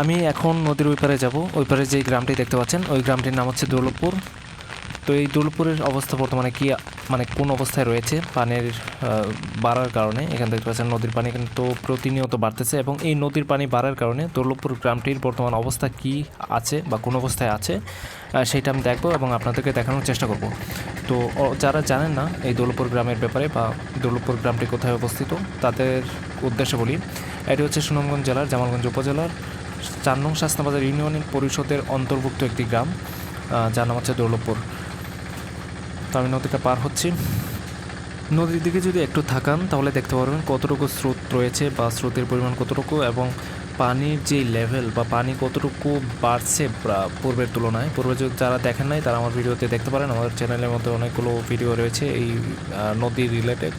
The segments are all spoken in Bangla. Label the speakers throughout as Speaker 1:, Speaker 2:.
Speaker 1: আমি এখন নদীর ওই পারে যাব। ওই পারে যে গ্রামটি দেখতে পাচ্ছেন, ওই গ্রামটির নাম হচ্ছে দৌলতপুর। তো এই দৌলতপুরের অবস্থা বর্তমানে কি মানে কোন অবস্থায় রয়েছে পানির বাড়ার কারণে? এখান দেখতে পাচ্ছেন নদীর পানি কিন্তু প্রতিনিয়ত বাড়তেছে এবং এই নদীর পানি বাড়ার কারণে দৌলতপুর গ্রামটির বর্তমান অবস্থা কি আছে বা কোন অবস্থায় আছে সেটা আমি দেখব এবং আপনাদেরকে দেখানোর চেষ্টা করব। তো যারা জানেন না এই দৌলতপুর গ্রামের ব্যাপারে বা দৌলতপুর গ্রামটি কোথায় অবস্থিত, তাদের উদ্দেশ্যে বলি, এটি হচ্ছে সুনামগঞ্জ জেলার, জামালগঞ্জ উপজেলার চার নং শাসনাবাজার ইউনিয়ন পরিষদের অন্তর্ভুক্ত একটি গ্রাম যার নাম হচ্ছে দৌলতপুর। তো আমি নদীটা পার হচ্ছি। নদীর দিকে যদি একটু থাকান তাহলে দেখতে পারবেন কতটুকু স্রোত রয়েছে বা স্রোতের পরিমাণ কতটুকু এবং পানির যে লেভেল বা পানি কতটুকু বাড়ছে পূর্বের তুলনায়। পূর্বে যদি যারা দেখেন নাই তারা আমার ভিডিওতে দেখতে পারেন। আমার চ্যানেলের মধ্যে অনেকগুলো ভিডিও রয়েছে এই আহ, নদী রিলেটেড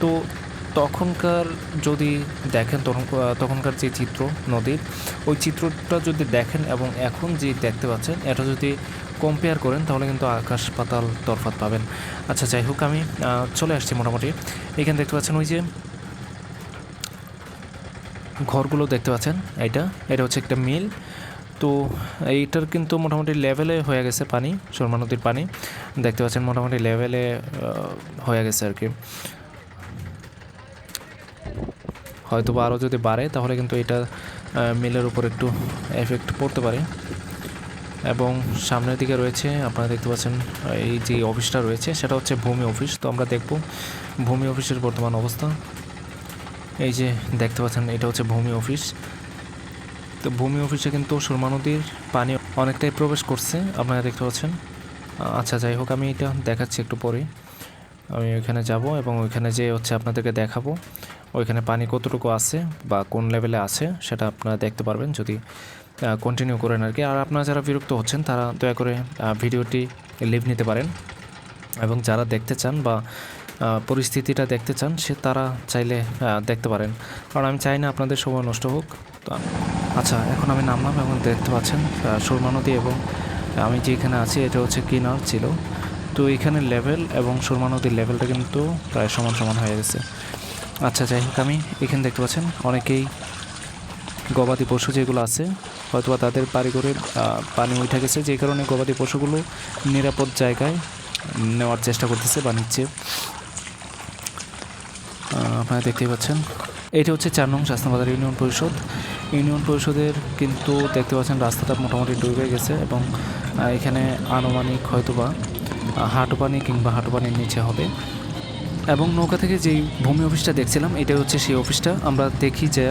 Speaker 1: তো তখনকার যদি দেখেন, তখন তখনকার যে চিত্র নদীর, ওই চিত্রটা যদি দেখেন এবং এখন যে দেখতে পাচ্ছেন, এটা যদি কম্পেয়ার করেন, তাহলে কিন্তু আকাশ পাতাল তরফাত পাবেন। আচ্ছা যাই হোক, আমি চলে আসছি মোটামুটি। এখানে দেখতে পাচ্ছেন ওই যে ঘরগুলো দেখতে পাচ্ছেন এটা এটা হচ্ছে একটা মিল। তো এইটার কিন্তু মোটামুটি লেভেলে হয়ে গেছে পানি শর্মা নদীর পানি। দেখতে পাচ্ছেন মোটামুটি লেভেলে হয়ে গেছে আর কি। হয়তো বা আরও যদি বাড়ে, তাহলে কিন্তু এটা মিলের উপর একটু এফেক্ট পড়তে পারে। এবং সামনের দিকে রয়েছে, আপনারা দেখতে পাচ্ছেন এই যে অফিসটা রয়েছে, সেটা হচ্ছে ভূমি অফিস তো আমরা দেখব ভূমি অফিসের বর্তমান অবস্থা। এই যে দেখতে পাচ্ছেন, এটা হচ্ছে ভূমি অফিস তো ভূমি অফিসে কিন্তু সুরমা নদীর পানি অনেকটাই প্রবেশ করছে, আপনারা দেখতে পাচ্ছেন। আচ্ছা যাই হোক, আমি এটা দেখাচ্ছি একটু পরে। আমি ওইখানে যাব এবং ওইখানে যে হচ্ছে আপনাদেরকে দেখাবো। ওইখানে পানি কতটুকু আছে বা কোন লেভেলে আছে সেটা আপনারা দেখতে পারবেন যদি কন্টিনিউ করেন আর কি আর আপনারা যারা বিরক্ত হচ্ছেন, তারা দয়া করে ভিডিওটি লিভ নিতে পারেন। এবং যারা দেখতে চান বা পরিস্থিতিটা দেখতে চান, সে তারা চাইলে দেখতে পারেন। কারণ আমি চাই না আপনাদের সময় নষ্ট হোক। আচ্ছা এখন আমি নামলাম এবং দেখতে পাচ্ছেন সুরমা নদী এবং আমি যেখানে আছি, এটা হচ্ছে কিনার ছিল। তো এখানে লেভেল এবং সুরমা নদীর লেভেলটা কিন্তু প্রায় সমান সমান হয়ে গেছে। আচ্ছা যাই হোক, আমি এখানে দেখতে পাচ্ছেন অনেকেই গবাদি পশু যেগুলো আছে, হয়তোবা তাদের বাড়ি করে পানি উঠে গেছে, যে কারণে গবাদি পশুগুলো নিরাপদ জায়গায় নেওয়ার চেষ্টা করতেছে বা নিচ্ছে আপনারা দেখতেই পাচ্ছেন, এটা হচ্ছে চার নং শাসনাবাজার ইউনিয়ন পরিষদ। ইউনিয়ন পরিষদের কিন্তু দেখতে পাচ্ছেন রাস্তাটা মোটামুটি ডুবে গেছে এবং এখানে আনুমানিক হয়তোবা হাঁটু পানি কিংবা হাঁটু পানির নিচে হবে। এবং নৌকা থেকে যেই ভূমি অফিসটা দেখছিলাম এটা হচ্ছে সেই অফিসটা। আমরা দেখি যে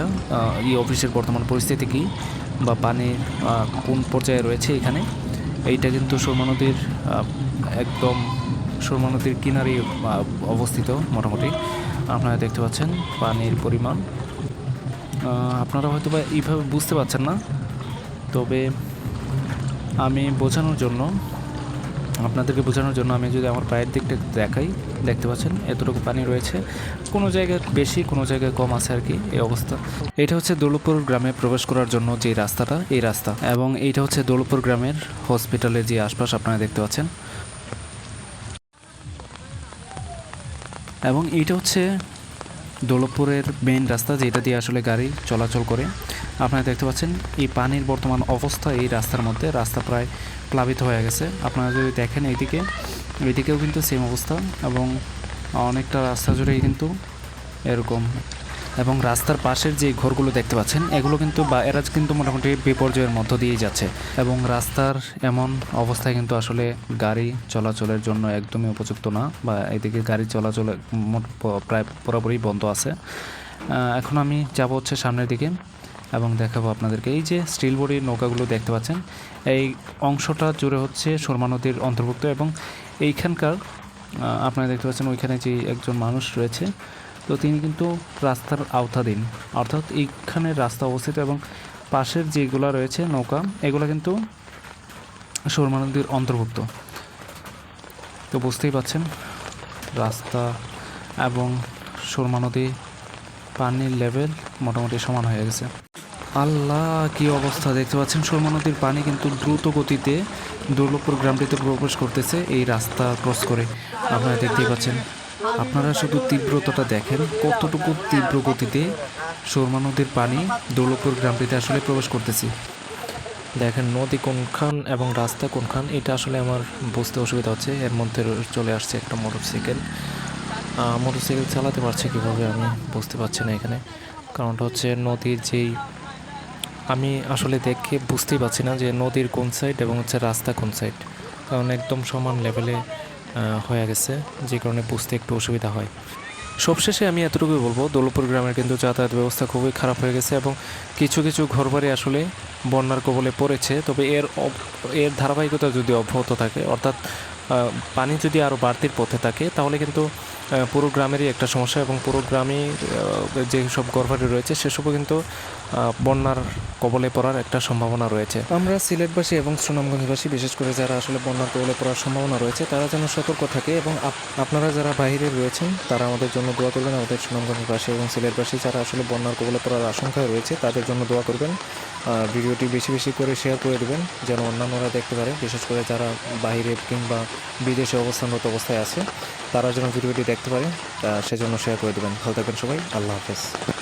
Speaker 1: এই অফিসের বর্তমান পরিস্থিতি কী বা পানি কোন পর্যায়ে রয়েছে এখানে। এইটা কিন্তু সুরমা নদীর একদম সুরমা নদীর কিনারেই আহ, অবস্থিত মোটামুটি। আপনারা দেখতে পাচ্ছেন পানির পরিমাণ। আপনারা হয়তো বা এইভাবে বুঝতে পারছেন না। তবে আমি বোঝানোর জন্য আপনাদেরকে বোঝানোর জন্য আমি যদি আমার পায়ের দিকটা দেখাই, দেখতে পাচ্ছেন, এতটুকু পানি রয়েছে। কোনো জায়গায় বেশি, কোনো জায়গায় কম আছে আর কি এই অবস্থা। এটা হচ্ছে দৌলপুর গ্রামে প্রবেশ করার জন্য যে রাস্তাটা, এই রাস্তা। এবং এইটা হচ্ছে দৌলপুর গ্রামের হসপিটালের যে আশপাশ, আপনারা দেখতে পাচ্ছেন। এবং এইটা হচ্ছে দৌলতপুরের মেইন রাস্তা, যেটা দিয়ে আসলে গাড়ি চলাচল করে। আপনারা দেখতে পাচ্ছেন, এই পানির বর্তমান অবস্থা এই রাস্তার মধ্যে, রাস্তা প্রায় প্লাবিত হয়ে গেছে। আপনারা যদি দেখেন এইদিকে, এইদিকেও কিন্তু সেম অবস্থা এবং অনেকটা রাস্তা জুড়েই কিন্তু এরকম। এবং রাস্তার পাশের যে ঘরগুলো দেখতে পাচ্ছেন, এগুলো কিন্তু বা এরা কিন্তু মোটামুটি বিপর্যয়ের মধ্য দিয়েই যাচ্ছে। এবং রাস্তার এমন অবস্থায় কিন্তু আসলে গাড়ি চলাচলের জন্য একদমই উপযুক্ত না বা এদিকে গাড়ি চলাচল প্রায় পুরোপুরি বন্ধ আছে। এখন আমি যাব হচ্ছে সামনের দিকে। এবং দেখাবো আপনাদেরকে। এই যে স্টিল বডির নৌকাগুলো দেখতে পাচ্ছেন, এই অংশটা জুড়ে হচ্ছে সুরমা নদীর অন্তর্ভুক্ত এবং এইখানকার আপনারা দেখতে পাচ্ছেন ওইখানে যে একজন মানুষ রয়েছে, তো তিনি কিন্তু রাস্তার আওতাধীন। অর্থাৎ এইখানে রাস্তা অবস্থিত এবং পাশের যেগুলো রয়েছে নৌকা, এগুলো কিন্তু সুরমা নদীর অন্তর্ভুক্ত। তো বুঝতেই পাচ্ছেন, রাস্তা এবং সুরমা নদী পানির লেভেল মোটামুটি সমান হয়ে গেছে। আল্লাহ, কি অবস্থা? দেখতে পাচ্ছেন সুরমা নদীর পানি কিন্তু দ্রুত গতিতে দুর্লভপুর গ্রামটিতে প্রবেশ করতেছে এই রাস্তা ক্রস করে। আপনারা দেখতেই পাচ্ছেন, আপনারা শুধু তীব্রতাটা দেখেন, কতটুকু তীব্র গতিতে সুরমা নদীর পানি দৌলপুর গ্রামটিতে আসলে প্রবেশ করতেছি। দেখেন, নদী কোনখান এবং রাস্তা কোনখান, এটা আসলে আমার বুঝতে অসুবিধা হচ্ছে। এর মধ্যে চলে আসছে একটা মোটরসাইকেল। মোটরসাইকেল চালাতে পারছে কীভাবে আমি বুঝতে পারছি না এখানে। কারণটা হচ্ছে নদীর যেই আমি আসলে দেখে বুঝতেই পারছি না যে নদীর কোন সাইড এবং হচ্ছে রাস্তা কোন সাইড কারণ একদম সমান লেভেলে হয়ে গেছে, যে কারণে বুঝতে একটু অসুবিধা হয়। সবশেষে আমি এতটুকুই বলব দৌলপুর গ্রামের কিন্তু যাতায়াত ব্যবস্থা খুবই খারাপ হয়ে গেছে এবং কিছু কিছু ঘরবাড়ি আসলে বন্যার কবলে পড়েছে। তবে এর এর ধারাবাহিকতা যদি অব্যাহত থাকে, অর্থাৎ পানি যদি আরও বাড়তির পথে থাকে, তাহলে কিন্তু পুরো গ্রামেরই একটা সমস্যা এবং পুরো গ্রামে যে সব ঘরবাড়ি রয়েছে সেসবও কিন্তু বন্যার কবলে পড়ার একটা সম্ভাবনা রয়েছে। আমরা সিলেটবাসী এবং সুনামগঞ্জবাসী, বিশেষ করে যারা আসলে বন্যার কবলে পড়ার সম্ভাবনা রয়েছে, তারা যেন সতর্ক থাকে এবং আপ- আপনারা যারা বাইরে রয়েছেন, তারা আমাদের জন্য দোয়া করবেন। আমাদের সুনামগঞ্জবাসী এবং সিলেটবাসী যারা আসলে বন্যার কবলে পড়ার আশঙ্কায় রয়েছে, তাদের জন্য দোয়া করবেন। ভিডিওটি বেশি বেশি করে শেয়ার করে দেবেন, যেন অন্যান্যরা দেখতে পারে। বিশেষ করে যারা বাইরে কিংবা বিদেশে অবস্থানরত অবস্থায় আছে, তারা যেন ভিডিওটি দেখতে পারে তা সেজন্য শেয়ার করে দেবেন। ভালো থাকবেন সবাই আল্লাহ হাফেজ।